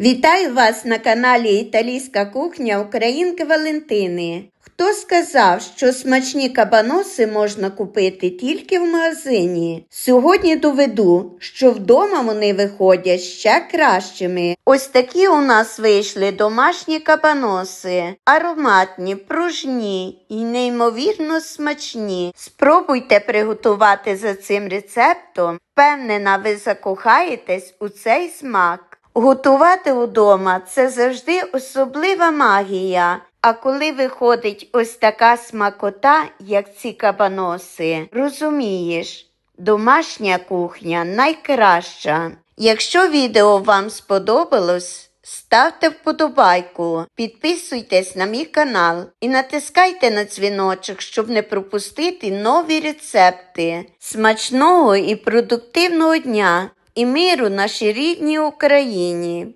Вітаю вас на каналі Італійська кухня Українки Валентини. Хто сказав, що смачні кабаноси можна купити тільки в магазині? Сьогодні доведу, що вдома вони виходять ще кращими. Ось такі у нас вийшли домашні кабаноси, ароматні, пружні і неймовірно смачні. Спробуйте приготувати за цим рецептом. Впевнена, ви закохаєтесь у цей смак. Готувати удома це завжди особлива магія. А коли виходить ось така смакота, як ці кабаноси, розумієш, домашня кухня найкраща. Якщо відео вам сподобалось, ставте вподобайку, підписуйтесь на мій канал і натискайте на дзвіночок, щоб не пропустити нові рецепти. Смачного і продуктивного дня! І миру нашій рідній Україні.